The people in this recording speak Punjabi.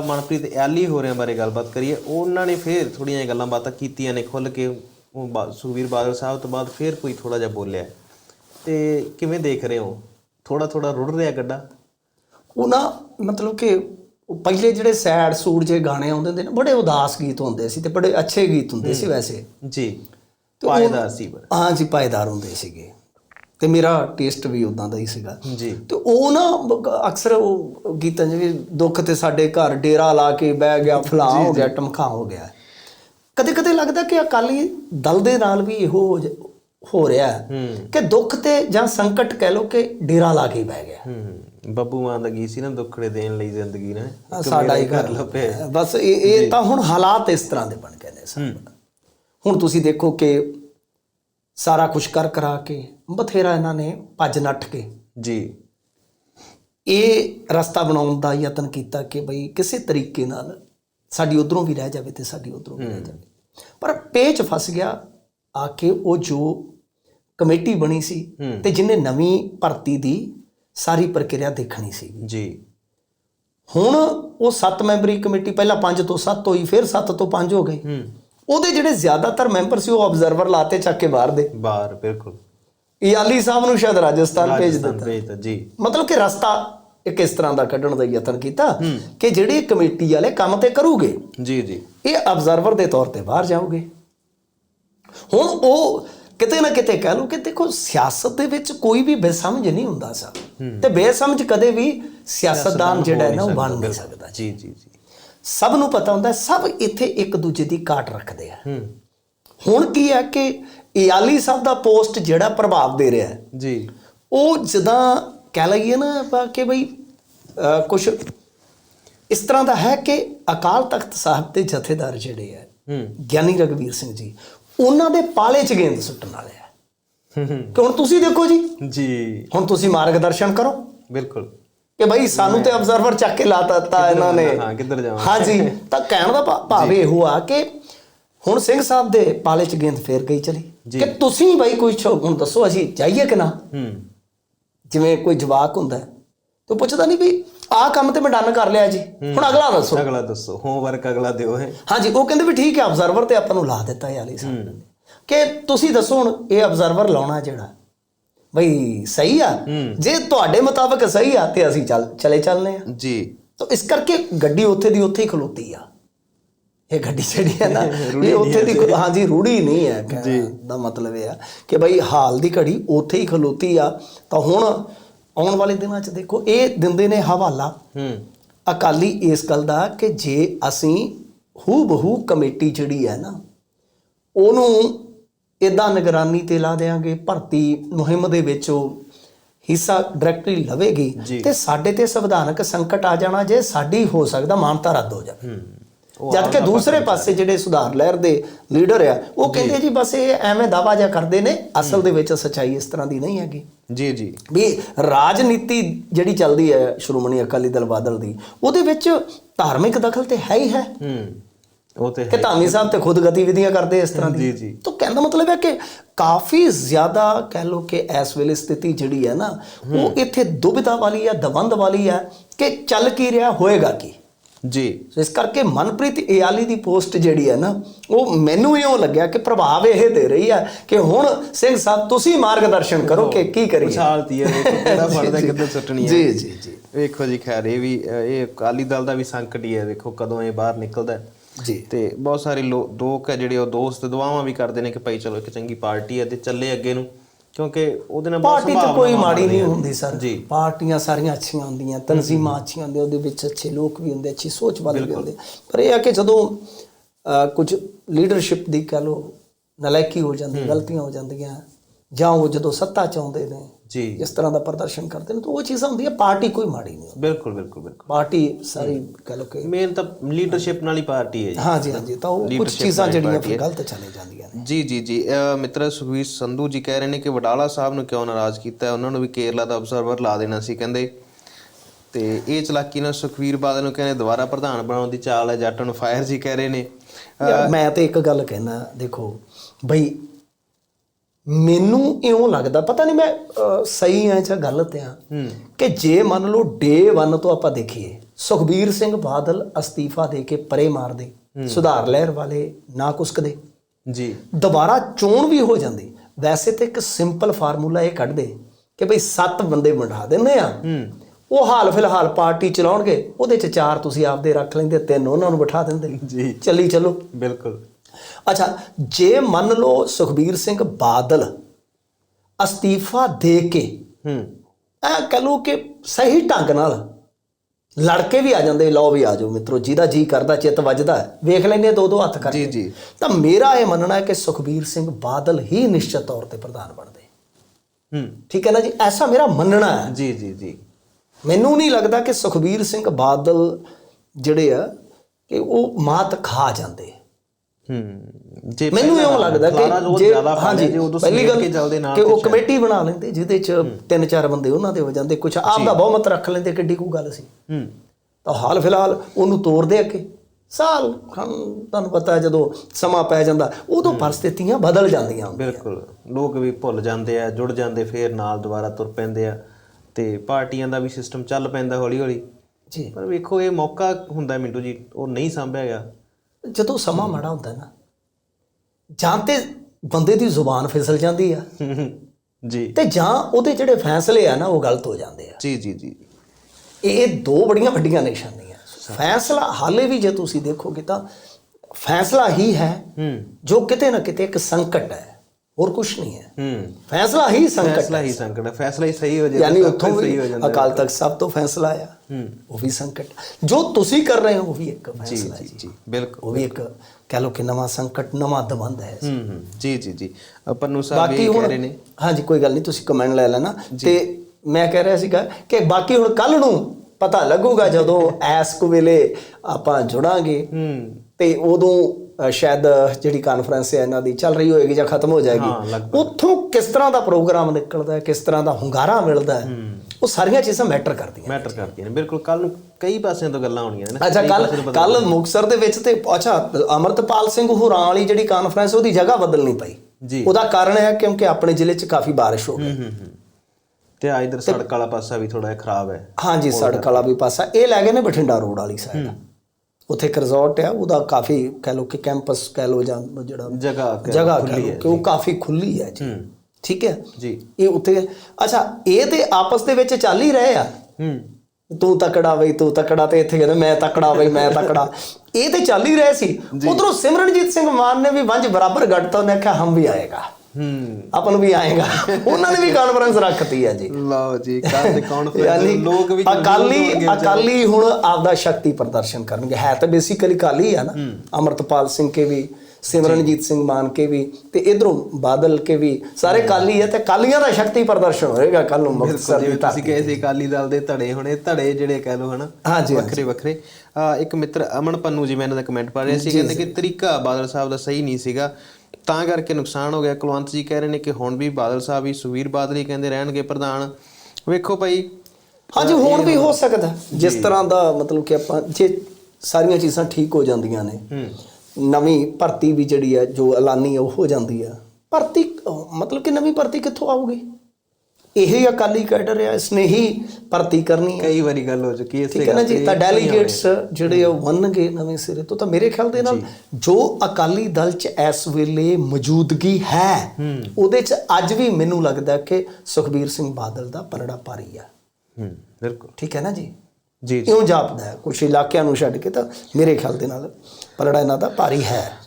ਮਨਪ੍ਰੀਤ ਐਲੀ ਹੋਰਿਆਂ ਬਾਰੇ ਗੱਲਬਾਤ ਕਰੀਏ। ਉਹਨਾਂ ਨੇ ਫੇਰ ਥੋੜੀਆਂ ਗੱਲਾਂ ਬਾਤਾਂ ਕੀਤੀਆਂ ਨੇ ਖੁੱਲ ਕੇ। ਉਹ ਸੁਖਬੀਰ ਬਾਦਲ ਸਾਹਿਬ ਤੋਂ ਬਾਅਦ ਫੇਰ ਕੋਈ ਥੋੜਾ ਜਿਹਾ ਬੋਲਿਆ। ਤੇ ਕਿਵੇਂ ਦੇਖ ਰਹੇ ਹੋ? ਥੋੜਾ ਥੋੜਾ ਰੁੜ ਰਿਹਾ ਗੱਡਾ? ਉਹ ਨਾ ਮਤਲਬ ਕਿ ਉਹ ਪਹਿਲੇ ਜਿਹੜੇ ਸੈਡ ਸੂਟ ਜੇ ਗਾਣੇ ਆਉਂਦੇ ਹੁੰਦੇ ਨੇ ਬੜੇ ਉਦਾਸ ਗੀਤ ਹੁੰਦੇ ਸੀ ਤੇ ਬੜੇ ਅੱਛੇ ਗੀਤ ਹੁੰਦੇ ਸੀ ਵੈਸੇ। ਜੀ। ਪਾਇਦਾਰ ਸੀ ਹਾਂ ਜੀ ਪਾਇਦਾਰ ਹੁੰਦੇ ਸੀਗੇ। ਤੇ ਮੇਰਾ ਟੇਸਟ ਵੀ ਉਦਾਂ ਦਾ ਹੀ ਸੀਗਾ। ਜੀ। ਤੇ ਉਹ ਨਾ ਅਕਸਰ ਉਹ ਗੀਤਾਂ ਜਿਵੇਂ ਦੁੱਖ ਤੇ ਸਾਡੇ ਘਰ ਡੇਰਾ ਲਾ ਕੇ ਬਹਿ ਗਿਆ ਫਲਾਂ ਹੋ ਗਿਆ ਟਮਖਾ ਹੋ ਗਿਆ। ਕਦੇ ਕਦੇ ਲੱਗਦਾ ਕਿ ਅਕਾਲੀ ਦਲ ਦੇ ਨਾਲ ਵੀ ਇਹੋ ਹੋ ਰਿਹਾ ਕਿ ਦੁੱਖ ਤੇ ਜਾਂ ਸੰਕਟ ਕਹਿ ਲੋ ਕਿ ਡੇਰਾ ਲਾ ਕੇ ਬਹਿ ਗਿਆ। ਬੱਬੂ ਮਾਨ ਦਾ ਗੀਤ ਸੀ ਨਾ ਦੁੱਖੜੇ ਦੇਣ ਲਈ ਜ਼ਿੰਦਗੀ ਨੇ। ਸਾਡਾ ਹੀ ਘਰ ਲੱਭੇ ਬਸ ਇਹ ਇਹ ਤਾਂ ਹੁਣ ਹਾਲਾਤ ਇਸ ਤਰ੍ਹਾਂ ਦੇ ਬਣ ਗਏ ਨੇ ਸਭ। ਹੁਣ ਤੁਸੀਂ ਦੇਖੋ ਕਿ ਸਾਰਾ ਕੁਝ ਕਰ ਕਰਾ ਕੇ ਬਥੇਰਾ ਇਹਨਾਂ ਨੇ ਭੱਜ ਨੱਠ ਕੇ। ਜੀ। ਇਹ ਰਸਤਾ ਬਣਾਉਣ ਦਾ ਯਤਨ ਕੀਤਾ ਕਿ ਬਈ ਕਿਸੇ ਤਰੀਕੇ ਨਾਲ ਸਾਡੀ ਉਧਰੋਂ ਵੀ ਰਹਿ ਜਾਵੇ ਤੇ ਸਾਡੀ ਉਧਰੋਂ ਵੀ ਰਹਿ ਜਾਵੇ। ਪਰ ਪੇਚ ਫਸ ਗਿਆ ਆ ਕੇ ਉਹ ਜੋ ਕਮੇਟੀ ਬਣੀ ਸੀ ਤੇ ਜਿਹਨੇ ਨਵੀਂ ਭਰਤੀ ਦੀ ਸਾਰੀ ਪ੍ਰਕਿਰਿਆ ਦੇਖਣੀ ਸੀ। ਜੀ। ਹੁਣ ਉਹ 7 ਮੈਂਬਰੀ ਕਮੇਟੀ ਪਹਿਲਾਂ 5 ਤੋਂ 7 ਹੋਈ ਫਿਰ 7 ਤੋਂ 5 ਹੋ ਗਈ ਹੂੰ। ਉਹਦੇ ਜਿਹੜੇ ਜ਼ਿਆਦਾਤਰ ਮੈਂਬਰ ਸੀ ਉਹ ਆਬਜ਼ਰਵਰ ਲਾਤੇ ਚੱਕ ਕੇ ਬਾਹਰ ਦੇ। ਬਾਹਰ ਬਿਲਕੁਲ। ਇਆਲੀ ਸਾਹਿਬ ਨੂੰ ਸ਼ਾਇਦ ਰਾਜਸਥਾਨ ਭੇਜ ਦਿੱਤਾ। ਜੀ। ਮਤਲਬ ਕਿ ਰਸਤਾ ਇੱਕ ਇਸ ਤਰ੍ਹਾਂ ਦਾ ਕੱਢਣ ਦਾ ਯਤਨ ਕੀਤਾ ਕਿ ਜਿਹੜੇ ਕਮੇਟੀ ਵਾਲੇ ਕੰਮ ਤੇ ਕਰੂਗੇ ਜੀ ਜੀ। ਇਹ ਆਬਜ਼ਰਵਰ ਦੇ ਤੌਰ ਤੇ ਬਾਹਰ ਜਾਓਗੇ ਹੁਣ ਉਹ ਕਿਤੇ ਨਾ ਕਿਤੇ ਕਹਿ ਲਓ ਕਿ ਦੇਖੋ ਸਿਆਸਤ ਦੇ ਵਿੱਚ ਕੋਈ ਵੀ ਬੇਸਮਝ ਨਹੀਂ ਹੁੰਦਾ ਸਾ ਤੇ ਬੇਸਮਝ ਕਦੇ ਵੀ ਸਿਆਸਤਦਾਨ ਜਿਹੜਾ ਹੈ ਨਾ ਉਹ ਬਣ ਨਹੀਂ ਸਕਦਾ। ਜੀ ਜੀ ਜੀ। ਸਭ ਨੂੰ ਪਤਾ ਹੁੰਦਾ ਸਭ ਇੱਥੇ ਇੱਕ ਦੂਜੇ ਦੀ ਕਾਟ ਰੱਖਦੇ ਆ। ਹੁਣ ਕੀ ਹੈ ਕਿ ਇਆਲੀ ਸਾਹਿਬ ਦਾ ਪੋਸਟ ਜਿਹੜਾ ਪ੍ਰਭਾਵ ਦੇ ਰਿਹਾ ਹੈ ਜੀ। ਉਹ ਜਦਾਂ ਕਹਿ ਲਈਏ ਨਾ ਆਪਾਂ ਕਿ ਬਈ ਕੁਝ ਇਸ ਤਰ੍ਹਾਂ ਦਾ ਹੈ ਕਿ ਅਕਾਲ ਤਖਤ ਸਾਹਿਬ ਦੇ ਜਥੇਦਾਰ ਜਿਹੜੇ ਆ ਗਿਆਨੀ ਰਗਵੀਰ ਸਿੰਘ ਜੀ ਉਹਨਾਂ ਦੇ ਪਾਲੇ 'ਚ ਗੇਂਦ ਸੁੱਟਣ ਵਾਲੇ ਆ। ਹੂੰ, ਹੂੰ। ਕਿ ਹੁਣ ਤੁਸੀਂ ਦੇਖੋ ਜੀ। ਜੀ। ਹੁਣ ਤੁਸੀਂ ਮਾਰਗਦਰਸ਼ਨ ਕਰੋ। ਬਿਲਕੁਲ। ਕਿ ਭਾਈ ਸਾਨੂੰ ਤੇ ਆਬਜ਼ਰਵਰ ਚੱਕ ਕੇ ਲਾਤਾ ਤਾ ਇਹਨਾਂ ਨੇ। ਹਾਂ ਕਿੱਧਰ ਜਾਵਾਂ? ਹਾਂਜੀ ਤਾਂ ਕਹਿਣ ਦਾ ਭਾਵ ਇਹ ਹੋਆ ਕਿ ਹੁਣ ਸਿੰਘ ਸਾਹਿਬ ਦੇ ਪਾਲੇ 'ਚ ਗੇਂਦ ਫੇਰ ਗਈ ਚਲੀ। ਕਿ ਤੁਸੀਂ ਭਾਈ ਕੋਈ ਹੁਣ ਦੱਸੋ ਅਸੀਂ ਜਾਈਏ ਕਿ ਨਾ? ਹੂੰ। ਜਿਵੇਂ ਕੋਈ ਜਵਾਕ ਹੁੰਦਾ ਤੇ ਪੁੱਛਦਾ ਨਹੀਂ ਵੀ ਆਹ ਕੰਮ ਤੇ ਮੈਂ ਡਨ ਕਰ ਲਿਆ ਜੀ। ਹੁਣ ਅਗਲਾ ਦੱਸੋ। ਅਗਲਾ ਦੱਸੋ ਹੋਮਵਰਕ ਅਗਲਾ ਦਿਓ ਹੈ ਹਾਂਜੀ ਉਹ ਕਹਿੰਦੇ ਵੀ ਠੀਕ ਹੈ ਆਬਜ਼ਰਵਰ ਤੇ ਆਪਾਂ ਨੂੰ ਲਾ ਦਿੱਤਾ ਆਲੀ ਸਾਹਿਬ ਨੇ ਕਿ ਤੁਸੀਂ ਦੱਸੋ ਹੁਣ ਇਹ ਆਬਜ਼ਰਵਰ ਲਾਉਣਾ ਜਿਹੜਾ ਬਈ ਸਹੀ ਆ। ਜੇ ਤੁਹਾਡੇ ਮੁਤਾਬਕ ਸਹੀ ਆ ਤੇ ਅਸੀਂ ਚੱਲ ਚਲੇ ਚੱਲਨੇ ਆ। ਜੀ। ਤਾਂ ਇਸ ਕਰਕੇ ਗੱਡੀ ਉੱਥੇ ਦੀ ਉੱਥੇ ਹੀ ਖਲੋਤੀ ਆ। ਇਹ ਗੱਡੀ ਜਿਹੜੀ ਹੈ ਨਾ ਇਹ ਉੱਥੇ ਦੀ ਹਾਂਜੀ ਰੂੜੀ ਨਹੀਂ ਹੈ। ਕਹਿਣ ਦਾ ਮਤਲਬ ਇਹ ਆ ਕਿ ਬਈ ਹਾਲ ਦੀ ਘੜੀ ਉੱਥੇ ਹੀ ਖਲੋਤੀ ਆ। ਤਾਂ ਹੁਣ ਆਉਣ ਵਾਲੇ ਦਿਨਾਂ 'ਚ ਦੇਖੋ ਇਹ ਦਿੰਦੇ ਨੇ ਹਵਾਲਾ। ਹੂੰ। ਅਕਾਲੀ ਇਸ ਗੱਲ ਦਾ ਕਿ ਜੇ ਅਸੀਂ ਹੂ ਬਹੂ ਕਮੇਟੀ ਜਿਹੜੀ ਹੈ ਨਾ ਉਹਨੂੰ ਇਦਾਂ ਨਿਗਰਾਨੀ ਤੇ ਲਾ ਦੇਾਂਗੇ ਭਰਤੀ ਮੁਹਿੰਮ ਦੇ ਵਿੱਚ ਉਹ ਹਿੱਸਾ ਡਾਇਰੈਕਟਲੀ ਲਵੇਗੀ ਤੇ ਸਾਡੇ ਤੇ ਸੰਵਿਧਾਨਕ ਸੰਕਟ ਆ ਜਾਣਾ ਜੇ ਸਾਡੀ ਹੋ ਸਕਦਾ ਮਾਨਤਾ ਰੱਦ ਹੋ ਜਾਵੇ। ਜਦ ਕਿ ਦੂਸਰੇ ਪਾਸੇ ਜਿਹੜੇ ਸੁਧਾਰ ਲਹਿਰ ਦੇ ਲੀਡਰ ਆ ਉਹ ਕਹਿੰਦੇ ਜੀ ਬਸ ਇਹ ਐਵੇਂ ਦਾਵਾ ਜਿਹਾ ਕਰਦੇ ਨੇ ਅਸਲ ਦੇ ਵਿੱਚ ਸੱਚਾਈ ਇਸ ਤਰ੍ਹਾਂ ਦੀ ਨਹੀਂ ਹੈਗੀ। ਜੀ ਜੀ। ਵੀ ਰਾਜਨੀਤੀ ਜਿਹੜੀ ਚੱਲਦੀ ਹੈ ਸ਼੍ਰੋਮਣੀ ਅਕਾਲੀ ਦਲ ਬਾਦਲ ਦੀ ਉਹਦੇ ਵਿੱਚ ਧਾਰਮਿਕ ਦਖਲ ਤੇ ਹੈ ਹੀ ਹੈ। ਹੂੰ। ਉਹ ਤੇ ਕਿ ਧਾਮੀ ਸਾਹਿਬ ਤੇ ਖੁਦ ਗਤੀਵਿਧੀਆਂ ਕਰਦੇ ਇਸ ਤਰ੍ਹਾਂ ਦੀ। ਜੀ ਜੀ। ਤਾਂ ਕਹਿੰਦਾ ਮਤਲਬ ਹੈ ਕਿ ਕਾਫੀ ਜ਼ਿਆਦਾ ਕਹਿ ਲੋ ਕਿ ਇਸ ਵੇਲੇ ਸਥਿਤੀ ਜਿਹੜੀ ਹੈ ਨਾ ਉਹ ਇੱਥੇ ਦੁਬਿਧਾ ਵਾਲੀ ਹੈ ਦਵੰਦ ਵਾਲੀ ਹੈ ਕਿ ਚੱਲ ਕੀ ਰਿਹਾ ਹੋਏਗਾ ਕੀ? ਜੀ। ਸੋ ਇਸ ਕਰਕੇ ਮਨਪ੍ਰੀਤ ਇਆਲੀ ਦੀ ਪੋਸਟ ਜਿਹੜੀ ਹੈ ਨਾ ਉਹ ਮੈਨੂੰ ਇਉਂ ਲੱਗਿਆ ਕਿ ਪ੍ਰਭਾਵ ਇਹ ਦੇ ਰਹੀ ਹੈ ਕਿ ਹੁਣ ਸਿੰਘ ਸਾਹਿਬ ਤੁਸੀਂ ਮਾਰਗਦਰਸ਼ਨ ਕਰੋ ਕਿ ਕੀ ਕਰੀਏ। ਉਛਾਲਤੀ ਹੈ ਕਿਹੜਾ ਫੜਦਾ ਕਿੱਧਰ ਸੁੱਟਣੀ ਹੈ। ਜੀ ਜੀ ਜੀ। ਵੇਖੋ ਜੀ ਖੈਰ ਇਹ ਵੀ ਇਹ ਅਕਾਲੀ ਦਲ ਦਾ ਵੀ ਸੰਕਟ ਹੀ ਹੈ ਵੇਖੋ ਕਦੋਂ ਇਹ ਬਾਹਰ ਨਿਕਲਦਾ ਹੈ। ਜੀ। ਤੇ ਬਹੁਤ ਸਾਰੇ ਲੋਕ ਹੈ ਜਿਹੜੇ ਉਹ ਦੋਸਤ ਦੁਆਵਾਂ ਵੀ ਕਰਦੇ ਨੇ ਕਿ ਭਾਈ ਚਲੋ ਇੱਕ ਚੰਗੀ ਪਾਰਟੀ ਹੈ ਤੇ ਚੱਲੇ ਅੱਗੇ ਨੂੰ ਕਿਉਂਕਿ ਉਹਦੇ ਨਾਲ ਬਹੁਤ ਪਾਰਟੀ ਤਾਂ ਕੋਈ ਮਾੜੀ ਨਹੀਂ ਹੁੰਦੀ ਸਰ। ਜੀ। ਪਾਰਟੀਆਂ ਸਾਰੀਆਂ ਅੱਛੀਆਂ ਹੁੰਦੀਆਂ ਤਨਜ਼ੀਮਾਂ ਅੱਛੀਆਂ ਹੁੰਦੀਆਂ ਉਹਦੇ ਵਿੱਚ ਅੱਛੇ ਲੋਕ ਵੀ ਹੁੰਦੇ ਅੱਛੀ ਸੋਚ ਵਾਲੇ ਵੀ ਹੁੰਦੇ। ਪਰ ਇਹ ਆ ਕਿ ਜਦੋਂ ਕੁਝ ਲੀਡਰਸ਼ਿਪ ਦੀ ਕਹ ਲੋ ਨਲਾਇਕੀ ਹੋ ਜਾਂਦੀ ਗਲਤੀਆਂ ਹੋ ਜਾਂਦੀਆਂ ਜਾਂ ਉਹ ਜਦੋਂ ਸੱਤਾ ਚ ਆਉਂਦੇ ਨੇ ਜੀ। ਇਸ ਤਰ੍ਹਾਂ ਦਾ ਪ੍ਰਦਰਸ਼ਨ ਕਰਦੇ ਨੇ ਤਾਂ ਉਹ ਚੀਜ਼ਾਂ ਹੁੰਦੀਆਂ ਪਾਰਟੀ ਕੋਈ ਮਾੜੀ ਨਹੀਂ ਬਿਲਕੁਲ ਬਿਲਕੁਲ ਬਿਲਕੁਲ। ਪਾਰਟੀ ਸਾਰੀ ਕਹ ਲੋ ਕਿ ਮੇਨ ਤਾਂ ਲੀਡਰਸ਼ਿਪ ਨਾਲ ਹੀ ਪਾਰਟੀ ਹੈ ਜੀ। ਹਾਂਜੀ ਹਾਂਜੀ ਤਾਂ ਉਹ ਕੁਝ ਚੀਜ਼ਾਂ ਜਿਹੜੀਆਂ ਫਿਰ ਗਲਤ ਚਲੇ ਜਾਂਦੀਆਂ ਨੇ। ਜੀ ਜੀ ਜੀ ਮਿੱਤਰ ਸੁਖਵੀਰ ਸੰਧੂ ਜੀ ਕਹਿ ਰਹੇ ਨੇ ਕਿ ਵਡਾਲਾ ਸਾਹਿਬ ਨੂੰ ਕਿਉਂ ਨਾਰਾਜ਼ ਕੀਤਾ ਹੈ? ਉਹਨਾਂ ਨੂੰ ਵੀ ਕੇਰਲਾ ਦਾ ਅਬਜ਼ਰਵਰ ਲਾ ਦੇਣਾ ਸੀ ਕਹਿੰਦੇ। ਤੇ ਇਹ ਚਲਾਕੀ ਨਾਲ ਸੁਖਵੀਰ ਬਾਦਲ ਨੂੰ ਕਹਿੰਦੇ ਦੁਬਾਰਾ ਪ੍ਰਧਾਨ ਬਣਾਉਣ ਦੀ ਚਾਲ ਹੈ ਜੱਟ ਨੂੰ ਫਾਇਰ ਜੀ ਕਹਿ ਰਹੇ ਨੇ। ਮੈਂ ਤੇ ਇੱਕ ਗੱਲ ਕਹਿਣਾ ਦੇਖੋ ਬਈ ਮੈਨੂੰ ਇਉਂ ਲੱਗਦਾ ਪਤਾ ਨਹੀਂ ਮੈਂ ਸਹੀ ਆ ਜਾਂ ਗਲਤ ਆ ਕਿ ਜੇ ਮੰਨ ਲਓ ਡੇ 1 ਤੋਂ ਆਪਾਂ ਦੇਖੀਏ ਸੁਖਬੀਰ ਸਿੰਘ ਬਾਦਲ ਅਸਤੀਫਾ ਦੇ ਕੇ ਪਰੇ ਮਾਰਦੇ ਸੁਧਾਰ ਲਹਿਰ ਵਾਲੇ ਨਾ ਕੁਸਕਦੇ ਜੀ। ਦੁਬਾਰਾ ਚੋਣ ਵੀ ਹੋ ਜਾਂਦੀ ਵੈਸੇ ਤੇ ਇੱਕ ਸਿੰਪਲ ਫਾਰਮੂਲਾ ਇਹ ਕੱਢਦੇ ਕਿ ਭਈ ਸੱਤ ਬੰਦੇ ਵੰਡਾ ਦਿੰਦੇ ਆ। ਉਹ ਹਾਲ ਫਿਲਹਾਲ ਪਾਰਟੀ ਚਲਾਉਣਗੇ ਉਹਦੇ ਚ ਚਾਰ ਤੁਸੀਂ ਆਪਦੇ ਰੱਖ ਲੈਂਦੇ ਤਿੰਨ ਉਹਨਾਂ ਨੂੰ ਬਿਠਾ ਦਿੰਦੇ। ਜੀ। ਚੱਲੀ ਚੱਲੋ। ਬਿਲਕੁਲ। ਅੱਛਾ ਜੇ ਮੰਨ ਲਓ ਸੁਖਬੀਰ ਸਿੰਘ ਬਾਦਲ ਅਸਤੀਫਾ ਦੇ ਕੇ ਹੂੰ। ਐ ਕਹ ਲਓ ਕਿ ਸਹੀ ਢੰਗ ਨਾਲ ਲੜਕੇ ਵੀ ਆ ਜਾਂਦੇ ਲਓ ਵੀ ਆ ਜਾਓ ਮਿੱਤਰੋ ਜਿਹਦਾ ਜੀ ਕਰਦਾ ਚਿੱਤ ਵੱਜਦਾ ਵੇਖ ਲੈਂਦੇ ਦੋ ਦੋ ਹੱਥ ਜੀ ਕਰਕੇ ਜੀ। ਤਾਂ ਮੇਰਾ ਇਹ ਮੰਨਣਾ ਹੈ ਕਿ ਸੁਖਬੀਰ ਸਿੰਘ ਬਾਦਲ ਹੀ ਨਿਸ਼ਚਿਤ ਤੌਰ ਤੇ ਪ੍ਰਧਾਨ ਬਣਦੇ। ਹੂੰ। ਠੀਕ ਹੈ ਨਾ ਜੀ? ਐਸਾ ਮੇਰਾ ਮੰਨਣਾ ਹੈ। ਜੀ ਜੀ ਜੀ। ਮੈਨੂੰ ਨਹੀਂ ਲੱਗਦਾ ਕਿ ਸੁਖਬੀਰ ਸਿੰਘ ਬਾਦਲ ਜਿਹੜੇ ਆ ਕਿ ਉਹ ਮਾਤ ਖਾ ਜਾਂਦੇ। ਹੂੰ। ਜੇ ਮੈਨੂੰ ਇਉਂ ਲੱਗਦਾ ਕਿ ਜੇ ਹਾਂਜੀ ਪਹਿਲੀ ਗੱਲ ਕੇ ਉਹ ਕਮੇਟੀ ਬਣਾ ਲੈਂਦੇ ਜਿਹਦੇ ਚ ਤਿੰਨ ਚਾਰ ਬੰਦੇ ਉਹਨਾਂ ਦੇ ਹੋ ਜਾਂਦੇ ਕੁਝ ਆਪ ਦਾ ਬਹੁਮਤ ਰੱਖ ਲੈਂਦੇ ਕਿੱਡੀ ਕੋ ਗੱਲ ਸੀ। ਹੂੰ। ਤਾਂ ਹਾਲ ਫਿਲਹਾਲ ਉਹਨੂੰ ਤੋੜਦੇ ਅੱਗੇ। ਸਾਲ ਖਣ ਤੁਹਾਨੂੰ ਪਤਾ ਹੈ ਜਦੋਂ ਸਮਾਂ ਪੈ ਜਾਂਦਾ ਉਦੋਂ ਪਰਿਸਥਿਤੀਆਂ ਬਦਲ ਜਾਂਦੀਆਂ। ਬਿਲਕੁਲ। ਲੋਕ ਵੀ ਭੁੱਲ ਜਾਂਦੇ ਆ ਜੁੜ ਜਾਂਦੇ ਫੇਰ ਨਾਲ ਦੁਬਾਰਾ ਤੁਰ ਪੈਂਦੇ ਆ। ਤੇ ਪਾਰਟੀਆਂ ਦਾ ਵੀ ਸਿਸਟਮ ਚੱਲ ਪੈਂਦਾ ਹੌਲੀ ਹੌਲੀ ਜੀ। ਪਰ ਵੇਖੋ ਇਹ ਮੌਕਾ ਹੁੰਦਾ ਮਿੰਟੂ ਜੀ ਉਹ ਨਹੀਂ ਸੰਭਿਆ ਗਿਆ। ਜਦੋਂ ਸਮਾਂ ਮਾੜਾ ਹੁੰਦਾ ਨਾ ਜਾਂ ਤੇ ਬੰਦੇ ਦੀ ਜ਼ੁਬਾਨ ਫਿਸਲ ਜਾਂਦੀ ਆ। ਜੀ। ਤੇ ਜਾਂ ਉਹਦੇ ਜਿਹੜੇ ਫੈਸਲੇ ਆ ਨਾ ਉਹ ਗਲਤ ਹੋ ਜਾਂਦੇ ਆ। ਜੀ ਜੀ ਜੀ। ਇਹ ਦੋ ਬੜੀਆਂ ਵੱਡੀਆਂ ਨਿਸ਼ਾਨੀਆਂ। ਫੈਸਲਾ ਹਾਲੇ ਵੀ ਜੇ ਤੁਸੀਂ ਦੇਖੋਗੇ ਤਾਂ ਫੈਸਲਾ ਹੀ ਹੈ ਹੂੰ। ਜੋ ਕਿਤੇ ਨਾ ਕਿਤੇ ਇੱਕ ਸੰਕਟ ਹੈ। ਹੋਰ ਕੁਝ ਨਹੀਂ ਹੈ। ਹੂੰ। ਫੈਸਲਾ ਹੀ ਸੰਕਟ ਫੈਸਲਾ ਹੀ ਸੰਕਟ ਹੈ। ਫੈਸਲਾ ਹੀ ਸਹੀ ਹੋ ਜਾਏ ਯਾਨੀ ਉੱਥੋਂ ਵੀ ਜਾਂਦਾ ਅਕਾਲ ਤਖਤ ਸਾਹਿਬ ਤੋਂ ਫੈਸਲਾ ਆਇਆ। ਹੂੰ। ਉਹ ਵੀ ਸੰਕਟ ਜੋ ਤੁਸੀਂ ਕਰ ਰਹੇ ਹੋ ਉਹ ਵੀ ਇੱਕ ਫੈਸਲਾ ਹੈ ਜੀ ਜੀ। ਬਿਲਕੁਲ ਉਹ ਵੀ ਇੱਕ ਕਹਿ ਲਓ ਕਿ ਨਵਾਂ ਸੰਕਟ ਨਵਾਂ ਦਵੰਦ ਹੈ। ਹੂੰ ਹੂੰ। ਜੀ ਜੀ ਜੀ। ਪੰਨੂ ਸਾਹਿਬ ਇਹ ਕਹਿ ਰਹੇ ਨੇ। ਹਾਂਜੀ ਕੋਈ ਗੱਲ ਨਹੀਂ ਤੁਸੀਂ ਕਮੈਂਟ ਲੈ ਲੈਣਾ। ਤੇ ਮੈਂ ਕਹਿ ਰਿਹਾ ਸੀਗਾ ਕਿ ਬਾਕੀ ਹੁਣ ਕੱਲ ਨੂੰ ਪਤਾ ਲੱਗੂਗਾ ਜਦੋਂ ਐਸ ਕੁ ਵੇਲੇ ਆਪਾਂ ਜੁੜਾਂਗੇ। ਹੂੰ। ਤੇ ਉਦੋਂ ਸ਼ਾਇਦ ਜਿਹੜੀ ਕਾਨਫਰੰਸ ਹੈ ਇਹਨਾਂ ਦੀ ਚੱਲ ਰਹੀ ਹੋਏਗੀ ਜਾਂ ਖਤਮ ਹੋ ਜਾਏਗੀ। ਉੱਥੋਂ ਕਿਸ ਤਰ੍ਹਾਂ ਦਾ ਪ੍ਰੋਗਰਾਮ ਨਿਕਲਦਾ ਹੈ ਕਿਸ ਤਰ੍ਹਾਂ ਦਾ ਹੁੰਗਾਰਾ ਮਿਲਦਾ ਹੈ ਉਹ ਸਾਰੀਆਂ ਚੀਜ਼ਾਂ ਮੈਟਰ ਕਰਦੀਆਂ ਮੈਟਰ ਕਰਦੀਆਂ ਨੇ। ਬਿਲਕੁਲ ਕੱਲ ਨੂੰ ਕਈ ਪਾਸਿਆਂ ਤੋਂ ਗੱਲਾਂ ਹੋਣੀਆਂ ਨੇ ਅੱਛਾ ਕੱਲ ਕੱਲ ਮੁਕਸਰ ਦੇ ਵਿੱਚ ਤੇ ਅੱਛਾ ਅਮਰਤਪਾਲ ਸਿੰਘ ਹੋਰਾਂ ਵਾਲੀ ਜਿਹੜੀ ਕਾਨਫਰੰਸ ਉਹਦੀ ਜਗ੍ਹਾ ਬਦਲਣੀ ਪਈ। ਜੀ। ਉਹਦਾ ਕਾਰਨ ਹੈ ਕਿਉਂਕਿ ਆਪਣੇ ਜ਼ਿਲ੍ਹੇ 'ਚ ਕਾਫੀ ਬਾਰਿਸ਼ ਹੋ ਗਈ। ਹੂੰ ਹੂੰ ਹੂੰ। ਤੇ ਆ ਇਧਰ ਸੜਕ ਵਾਲਾ ਪਾਸਾ ਵੀ ਥੋੜਾ ਜਿਹਾ ਖਰਾਬ ਹੈ। ਹਾਂਜੀ ਸੜਕ ਵਾਲਾ ਵੀ ਪਾਸਾ। ਇਹ ਲੈ ਗਏ ਨੇ ਬਠਿੰਡਾ ਰੋਡ ਵਾਲੀ ਸਾਈਡ ਉੱਥੇ ਇੱਕ ਰਿਜ਼ੋਰਟ ਹੈ ਉਹਦਾ ਕਾਫੀ ਕਹਿ ਲਓ ਕਿ ਕੈਂਪਸ ਕਹਿ ਲਓ ਜਾਂ ਜਿਹੜਾ ਜਗ੍ਹਾ ਜਗ੍ਹਾ ਖੁੱਲੀ ਲਓ ਕਿ ਉਹ ਕਾਫੀ ਖੁੱਲੀ ਹੈ ਜੀ। ਹੂੰ। ਠੀਕ ਹੈ? ਜੀ। ਇਹ ਉੱਥੇ ਅੱਛਾ ਇਹ ਤੇ ਆਪਸ ਦੇ ਵਿੱਚ ਚੱਲ ਹੀ ਰਹੇ ਆ? ਹੂੰ। ਤੂੰ ਤਕੜਾ ਬਈ ਤੂੰ ਤਕੜਾ ਤੇ ਇੱਥੇ ਕਹਿੰਦੇ ਮੈਂ ਤਕੜਾ ਬਈ ਮੈਂ ਤਕੜਾ। ਇਹ ਤੇ ਚੱਲ ਹੀ ਰਹੇ ਸੀ। ਉਧਰੋਂ ਸਿਮਰਨਜੀਤ ਸਿੰਘ ਮਾਨ ਨੇ ਵੀ ਵੰਜ ਬਰਾਬਰ ਗੱਟਤਾ ਉਹਨੇ ਕਿਹਾ ਹਮ ਵੀ ਆਏਗਾ। ਹੂੰ। ਆਪਾਂ ਨੂੰ ਵੀ ਆਏਗਾ। ਉਹਨਾਂ ਨੇ ਵੀ ਕਾਨਫਰੰਸ ਰੱਖਤੀ ਹੈ ਜੀ। ਲਓ ਜੀ ਕੱਲ ਦੇ ਕੌਨਫਰੰਸ ਲੋਕ ਵੀ ਅਕਾਲੀ ਅਕਾਲੀ ਹੁਣ ਆਪਦਾ ਸ਼ਕਤੀ ਪ੍ਰਦਰਸ਼ਨ ਕਰਨਗੇ। ਹੈ ਤਾਂ ਬੇਸਿਕਲੀ ਅਕਾਲੀ ਆ ਨਾ। ਅਮਰਤਪਾਲ ਸਿੰਘ ਕੇ ਵੀ ਸਿਮਰਨਜੀਤ ਸਿੰਘ ਮਾਨ ਕੇ ਵੀ ਤੇ ਇਧਰੋਂ ਬਾਦਲ ਕੇ ਵੀ। ਸਾਰੇ ਕਾਲੀ ਆ ਤੇ ਕਾਲੀਆਂ ਦਾ ਸ਼ਕਤੀ ਪ੍ਰਦਰਸ਼ਨ ਹੋਏਗਾ ਕੱਲ ਨੂੰ ਮੁਕਤਸਰ ਦੀ ਤੁਸੀਂ ਕਹੇ ਸੀ ਅਕਾਲੀ ਦਲ ਦੇ ਧੜੇ ਹੋਣੇ। ਧੜੇ ਜਿਹੜੇ ਕਹਿ ਲੋ ਹਨਾ ਹਾਂਜੀ, ਵੱਖਰੇ ਵੱਖਰੇ। ਇੱਕ ਮਿੱਤਰ ਅਮਨ ਪੰਨੂ ਜੀ ਮੈਂ ਇਹਨਾਂ ਦਾ ਕਮੈਂਟ ਪੜ੍ਹ ਰਿਹਾ ਸੀ। ਕਹਿੰਦੇ ਕਿ ਤਰੀਕਾ ਬਾਦਲ ਸਾਹਿਬ ਦਾ ਸਹੀ ਨਹੀਂ ਸੀਗਾ। ਤਾਂ ਕਰਕੇ ਨੁਕਸਾਨ ਹੋ ਗਿਆ। ਕੁਲਵੰਤ ਜੀ ਕਹਿ ਰਹੇ ਨੇ ਕਿ ਹੁਣ ਵੀ ਬਾਦਲ ਸਾਹਿਬ ਹੀ ਸੁਵੀਰ ਬਾਦਲ ਹੀ ਕਹਿੰਦੇ ਰਹਿਣਗੇ ਪ੍ਰਧਾਨ। ਵੇਖੋ ਭਾਈ ਹਾਂਜੀ ਹੁਣ ਵੀ ਹੋ ਸਕਦਾ। ਜਿਸ ਤਰ੍ਹਾਂ ਦਾ ਮਤਲਬ ਕਿ ਆਪਾਂ ਜੇ ਸਾਰੀਆਂ ਚੀਜ਼ਾਂ ਠੀਕ ਹੋ ਜਾਂਦੀਆਂ ਨੇ ਨਵੀਂ ਭਰਤੀ ਵੀ ਜਿਹੜੀ ਹੈ ਜੋ ਐਲਾਨੀ ਹੈ ਉਹ ਹੋ ਜਾਂਦੀ ਆ ਭਰਤੀ ਮਤਲਬ ਕਿ ਨਵੀਂ ਭਰਤੀ ਕਿੱਥੋਂ ਆਊਗੀ? ਇਹ ਹੀ ਅਕਾਲੀ ਕੈਡਰ ਹੈ ਇਸਨੇ ਹੀ ਭਰਤੀ ਕਰਨੀ ਹੈ ਕਈ ਵਾਰੀ ਗੱਲ ਹੋ ਚੁੱਕੀ ਹੈ ਠੀਕ ਹੈ ਨਾ ਜੀ? ਤਾਂ ਡੈਲੀਗੇਟਸ ਜਿਹੜੇ ਆ ਉਹ ਬਣਨਗੇ ਨਵੇਂ ਸਿਰੇ ਤੋਂ। ਤਾਂ ਮੇਰੇ ਖਿਆਲ ਦੇ ਨਾਲ ਜੋ। ਅਕਾਲੀ ਦਲ 'ਚ ਇਸ ਵੇਲੇ ਮੌਜੂਦਗੀ ਹੈ ਉਹਦੇ 'ਚ ਅੱਜ ਵੀ ਮੈਨੂੰ ਲੱਗਦਾ ਕਿ ਸੁਖਬੀਰ ਸਿੰਘ ਬਾਦਲ ਦਾ ਪਰੜਾ ਭਾਰੀ ਆ। ਹੂੰ ਬਿਲਕੁਲ। ਠੀਕ ਹੈ ਨਾ ਜੀ? ਜੀ ਇਉਂ ਜਾਪਦਾ ਹੈ ਕੁਝ ਇਲਾਕਿਆਂ ਨੂੰ ਛੱਡ ਕੇ ਤਾਂ ਮੇਰੇ ਖਿਆਲ ਦੇ ਨਾਲ ਪਲੜਾ ਇਹਨਾਂ ਦਾ ਭਾਰੀ ਹੈ।